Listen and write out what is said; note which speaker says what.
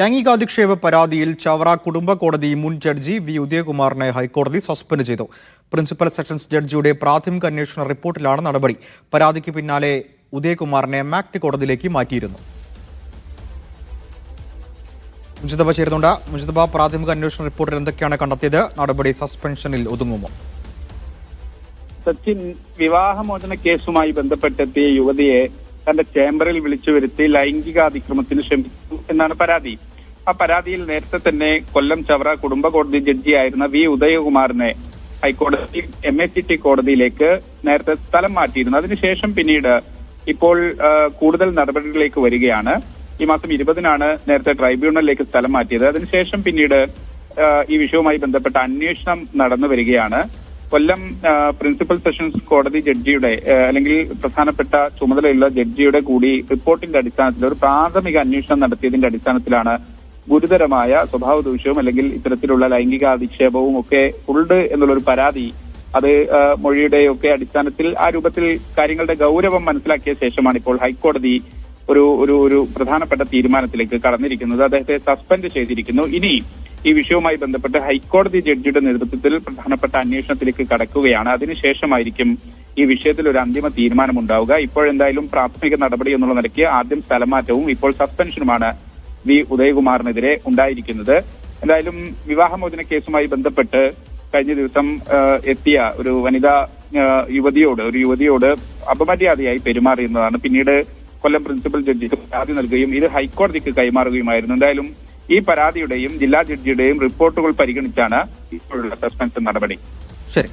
Speaker 1: ലൈംഗികാധിക്ഷേപ പരാതിയിൽ ചവറ കുടുംബ കോടതി മുൻ ജഡ്ജി വി ഉദയകുമാറിനെ ഹൈക്കോടതി സസ്പെൻഡ് ചെയ്തു. പ്രിൻസിപ്പൽ സെഷൻസ് ജഡ്ജിയുടെ പ്രാഥമിക അന്വേഷണ റിപ്പോർട്ടിലാണ് നടപടി. പരാതിക്ക് പിന്നാലെ ഉദയകുമാറിനെ മാക്ട് കോടതിയിലേക്ക് മാറ്റിയിരുന്നു. മുജിതബ ചേരുന്നുണ്ട്. മുജിതബ പ്രാഥമിക അന്വേഷണ റിപ്പോർട്ടിൽ എന്തൊക്കെയാണ് കണ്ടെത്തിയത്? നടപടി സസ്പെൻഷനിൽ ഒതുങ്ങുമോ?
Speaker 2: സച്ചിൻ വിവാഹമോചന കേസുമായി ബന്ധപ്പെട്ടെത്തിയ യുവതിയെ തന്റെ ചേംബറിൽ വിളിച്ചു വരുത്തി ലൈംഗിക അതിക്രമത്തിന് ശ്രമിച്ചു എന്നാണ് പരാതി. ആ പരാതിയിൽ നേരത്തെ തന്നെ കൊല്ലം ചവറ കുടുംബ കോടതി ജഡ്ജിയായിരുന്ന വി ഉദയകുമാറിനെ ഹൈക്കോടതി എം എ സി ടി കോടതിയിലേക്ക് നേരത്തെ സ്ഥലം മാറ്റിയിരുന്നു. അതിനുശേഷം പിന്നീട് ഇപ്പോൾ കൂടുതൽ നടപടികളിലേക്ക് വരികയാണ്. ഈ മാസം ഇരുപതിനാണ് നേരത്തെ ട്രൈബ്യൂണലിലേക്ക് സ്ഥലം മാറ്റിയത്. അതിനുശേഷം പിന്നീട് ഈ വിഷയവുമായി ബന്ധപ്പെട്ട അന്വേഷണം നടന്നു വരികയാണ്. കൊല്ലം പ്രിൻസിപ്പൽ സെഷൻസ് കോടതി ജഡ്ജിയുടെ അല്ലെങ്കിൽ പ്രധാനപ്പെട്ട ചുമതലയുള്ള ജഡ്ജിയുടെ കൂടി റിപ്പോർട്ടിന്റെ അടിസ്ഥാനത്തിൽ ഒരു പ്രാഥമിക അന്വേഷണം നടത്തിയതിന്റെ അടിസ്ഥാനത്തിലാണ് ഗുരുതരമായ സ്വഭാവ ദൂഷ്യവും അല്ലെങ്കിൽ ഇത്തരത്തിലുള്ള ലൈംഗിക അധിക്ഷേപവും ഒക്കെ ഉണ്ട് എന്നുള്ളൊരു പരാതി അത് മൊഴിയുടെയൊക്കെ അടിസ്ഥാനത്തിൽ ആ രൂപത്തിൽ കാര്യങ്ങളുടെ ഗൗരവം മനസ്സിലാക്കിയ ശേഷമാണ് ഇപ്പോൾ ഹൈക്കോടതി ഒരു ഒരു ഒരു പ്രധാനപ്പെട്ട തീരുമാനത്തിലേക്ക് കടന്നിരിക്കുന്നത്. അദ്ദേഹത്തെ സസ്പെൻഡ് ചെയ്തിരിക്കുന്നു. ഇനി ഈ വിഷയവുമായി ബന്ധപ്പെട്ട് ഹൈക്കോടതി ജഡ്ജിയുടെ നേതൃത്വത്തിൽ പ്രധാനപ്പെട്ട അന്വേഷണത്തിലേക്ക് കടക്കുകയാണ്. അതിനുശേഷമായിരിക്കും ഈ വിഷയത്തിൽ ഒരു അന്തിമ തീരുമാനമുണ്ടാവുക. ഇപ്പോഴെന്തായാലും പ്രാഥമിക നടപടി എന്നുള്ള നിലയ്ക്ക് ആദ്യം സ്ഥലമാറ്റവും ഇപ്പോൾ സസ്പെൻഷനുമാണ് വി. ഉദയകുമാറിനെതിരെ ഉണ്ടായിരിക്കുന്നത്. എന്തായാലും വിവാഹമോചന കേസുമായി ബന്ധപ്പെട്ട് കഴിഞ്ഞ ദിവസം എത്തിയ ഒരു വനിതാ യുവതിയോട് ഒരു യുവതിയോട് അപമര്യാദയായി പെരുമാറിയെന്നതാണ്. പിന്നീട് കൊല്ലം പ്രിൻസിപ്പൽ ജഡ്ജിക്ക് പരാതി നൽകുകയും ഇത് ഹൈക്കോടതിക്ക് കൈമാറുകയുമായിരുന്നു. എന്തായാലും ഈ പരാതിയുടെയും ജില്ലാ ജഡ്ജിയുടെയും റിപ്പോർട്ടുകൾ പരിഗണിച്ചാണ് ഇപ്പോഴുള്ള സസ്പെൻഷൻ നടപടി.
Speaker 1: ശരി.